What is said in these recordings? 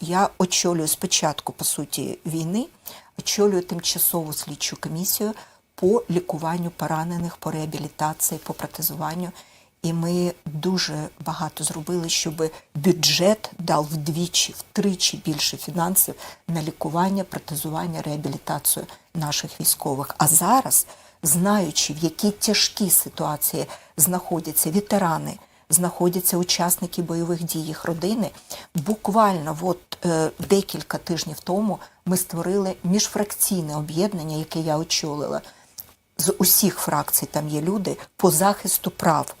Я очолюю спочатку, по суті, війни, очолюю тимчасову слідчу комісію по лікуванню поранених, по реабілітації, по протезуванню. І ми дуже багато зробили, щоб бюджет дав вдвічі, втричі більше фінансів на лікування, протезування, реабілітацію наших військових. А зараз, знаючи, в якій тяжкій ситуації знаходяться ветерани, знаходяться учасники бойових дій, їх родини. Буквально от, е, декілька тижнів тому ми створили міжфракційне об'єднання, яке я очолила. З усіх фракцій там є люди по захисту прав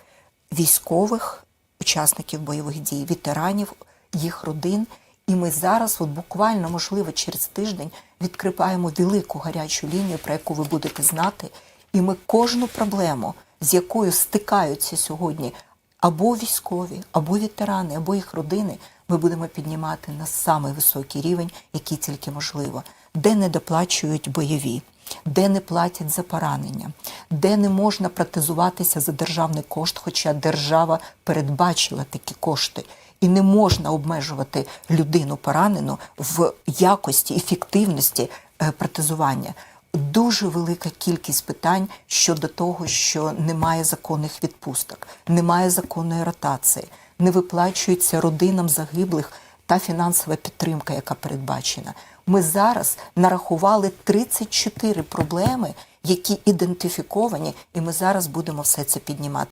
військових, учасників бойових дій, ветеранів, їх родин. І ми зараз, от буквально, можливо, через тиждень відкриваємо велику гарячу лінію, про яку ви будете знати. І ми кожну проблему, з якою стикаються сьогодні або військові, або ветерани, або їх родини, ми будемо піднімати на самий високий рівень, який тільки можливо, де не доплачують бойові, де не платять за поранення, де не можна протезуватися за державний кошт, хоча держава передбачила такі кошти. І не можна обмежувати людину поранену в якості, ефективності е, протезування. Дуже велика кількість питань щодо того, що немає законних відпусток, немає законної ротації, не виплачується родинам загиблих та фінансова підтримка, яка передбачена. Ми зараз нарахували 34 проблеми, які ідентифіковані, і ми зараз будемо все це піднімати.